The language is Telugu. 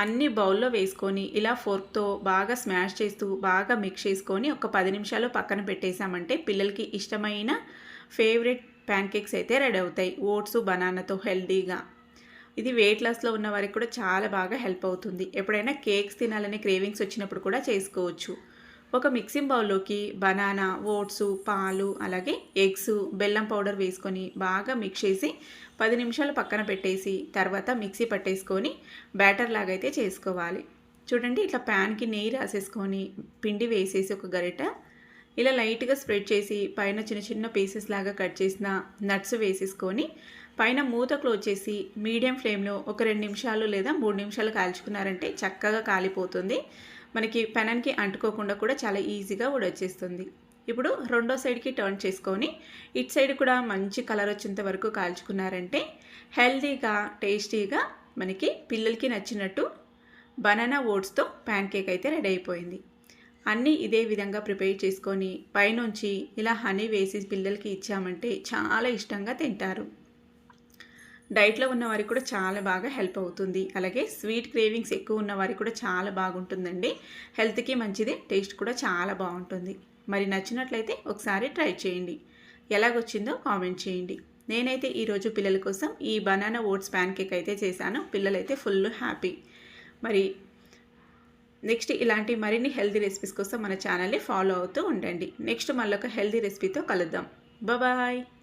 అన్ని బౌల్లో వేసుకొని ఇలా ఫోర్క్తో బాగా స్మాష్ చేస్తూ బాగా మిక్స్ చేసుకొని ఒక పది నిమిషాలు పక్కన పెట్టేశామంటే పిల్లలకి ఇష్టమైన ఫేవరెట్ ప్యాన్ కేక్స్ అయితే రెడీ అవుతాయి. ఓట్స్ బనానాతో హెల్దీగా. ఇది వెయిట్ లాస్లో ఉన్న వారికి కూడా చాలా బాగా హెల్ప్ అవుతుంది. ఎప్పుడైనా కేక్స్ తినాలనే క్రేవింగ్స్ వచ్చినప్పుడు కూడా చేసుకోవచ్చు. ఒక మిక్సింగ్ బౌల్లోకి బనానా ఓట్స్ పాలు అలాగే ఎగ్స్ బెల్లం పౌడర్ వేసుకొని బాగా మిక్స్ చేసి పది నిమిషాలు పక్కన పెట్టేసి తర్వాత మిక్సీ పట్టేసుకొని బ్యాటర్ లాగైతే చేసుకోవాలి. చూడండి ఇట్లా ప్యాన్కి నెయ్యి రాసేసుకొని పిండి వేసేసి ఒక గరిట ఇలా లైట్గా స్ప్రెడ్ చేసి పైన చిన్న చిన్న పీసెస్ లాగా కట్ చేసిన నట్స్ వేసేసుకొని పైన మూత క్లోజ్ చేసి మీడియం ఫ్లేమ్లో ఒక రెండు నిమిషాలు లేదా మూడు నిమిషాలు కాల్చుకున్నారంటే చక్కగా కాలిపోతుంది. మనకి పెనానికి అంటుకోకుండా కూడా చాలా ఈజీగా ఉడొచ్చేస్తుంది ఇప్పుడు రెండో సైడ్కి టర్న్ చేసుకొని ఇటు సైడ్ కూడా మంచి కలర్ వచ్చేంత వరకు కాల్చుకున్నారంటే హెల్తీగా టేస్టీగా మనకి పిల్లలకి నచ్చినట్టు బనానా ఓట్స్తో ప్యాన్ కేక్ అయితే రెడీ అయిపోయింది. అన్నీ ఇదే విధంగా ప్రిపేర్ చేసుకొని పైనుంచి ఇలా హనీ వేసి పిల్లలకి ఇచ్చామంటే చాలా ఇష్టంగా తింటారు. డైట్లో ఉన్న వారికి కూడా చాలా బాగా హెల్ప్ అవుతుంది. అలాగే స్వీట్ క్రేవింగ్స్ ఎక్కువ ఉన్న వారికి కూడా చాలా బాగుంటుందండి. హెల్త్కి మంచిది టేస్ట్ కూడా చాలా బాగుంటుంది. మరి నచ్చినట్లయితే ఒకసారి ట్రై చేయండి. ఎలాగొచ్చిందో కామెంట్ చేయండి. నేనైతే ఈరోజు పిల్లల కోసం ఈ బనానా ఓట్స్ ప్యాన్ కేక్ అయితే చేశాను. పిల్లలైతే ఫుల్ హ్యాపీ. మరి నెక్స్ట్ ఇలాంటి మరిన్ని హెల్తీ రెసిపీస్ కోసం మన ఛానల్ని ఫాలో అవుతూ ఉండండి. నెక్స్ట్ మళ్ళీ ఒక హెల్తీ రెసిపీతో కలుద్దాం. బాయ్.